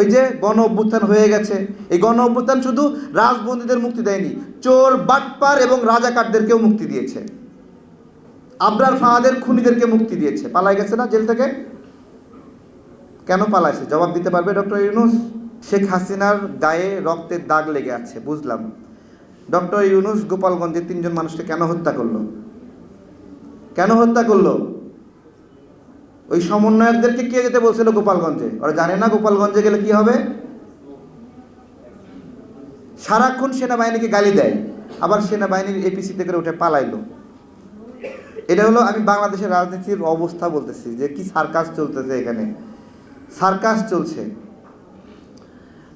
ওই যে গণ অভ্যুত্থান হয়ে গেছে। এই গণ অভ্যুত্থান শুধু রাজবন্দীদের মুক্তি দেয়নি, চোর, বাটপার এবং রাজাকারদেরকেও মুক্তি দিয়েছে। আবরার ফাহাদের খুনিদেরকে মুক্তি দিয়েছে। পালাই গেছে না জেল থেকে? কেন পালাইছে? জবাব দিতে পারবে ডক্টর ইউনুস? শেখ হাসিনার গায়ে রক্তের দাগ লেগে আছে, বুঝলাম। ডক্টর ইউনুস গোপালগঞ্জে তিনজন মানুষকে কেন হত্যা করল? কেন হত্যা করল? ওই সমন্বয়কদেরকে কে যেতে বলছিল গোপালগঞ্জে? ওরা জানে না গোপালগঞ্জে গেলে কি হবে? সারাক্ষণ সেনাবাহিনীকে গালি দেয়। আবার সেনাবাহিনীর এপিসিতে করে উঠে পালাইলো। এটা হলো আমি বাংলাদেশের রাজনীতির অবস্থা বলতেছি, যে কি সার্কাস চলতেছে এখানে। সার্কাস চলছে।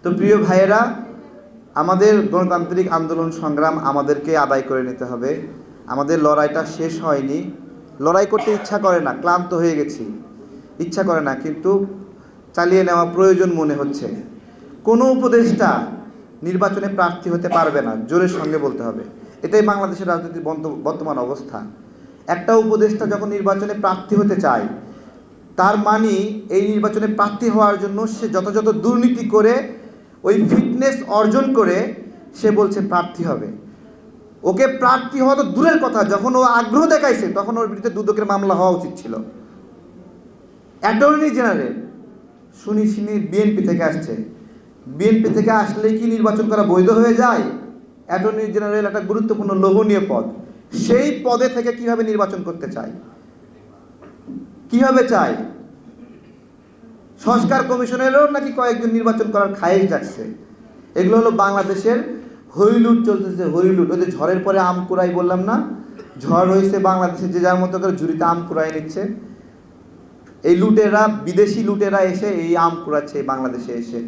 তো প্রিয় ভাইয়েরা, আমাদের গণতান্ত্রিক আন্দোলন সংগ্রাম আমাদেরকে আদায় করে নিতে হবে। আমাদের লড়াইটা শেষ হয়নি। লড়াই করতে ইচ্ছা করে না, ক্লান্ত হয়ে গেছি। ইচ্ছা করে না, কিন্তু চালিয়ে নেওয়া প্রয়োজন মনে হচ্ছে। কোনো উপদেষ্টা নির্বাচনে প্রার্থী হতে পারবে না, জোরের সঙ্গে বলতে হবে। এটাই বাংলাদেশের রাজনীতির বর্তমান অবস্থা। একটা উপদেষ্টা যখন নির্বাচনে প্রার্থী হতে চায়, তার মানে এই নির্বাচনে প্রার্থী হওয়ার জন্য সে যত দুর্নীতি করে, ওই ফিটনেস অর্জন করে সে বলছে প্রার্থী হবে। ওকে প্রার্থী হওয়া তো দূরের কথা, যখন ও আগ্রহ দেখাইছে, তখন ওর বিরুদ্ধে দুদকের মামলা হওয়া উচিত ছিল। অ্যাটর্নি জেনারেল শুনি শুনি বিএনপি থেকে আসছে। বিএনপি থেকে আসলে কি নির্বাচন করা বৈধ হয়ে যায়? অ্যাটর্নি জেনারেল একটা গুরুত্বপূর্ণ লোভনীয় পদ। সেই পদে থেকে কীভাবে নির্বাচন করতে চায়? কীভাবে চায়? সংস্কার কমিশনেরও নাকি কয়েকজন নির্বাচন করার খায়েশ যাচ্ছে এগুলো হলো বাংলাদেশের হরিলুট চলতেছে হরিলুট ওই যে ঝড়ের পরে আম কুড়াই বললাম না? ঝড় হয়েছে বাংলাদেশে, যে যার মতো করে ঝুড়িতে আম কুড়াই নিচ্ছে। এই লুটেরা বিদেশি লুটেরা এসে এই আম কুড়াচ্ছে বাংলাদেশে এসে।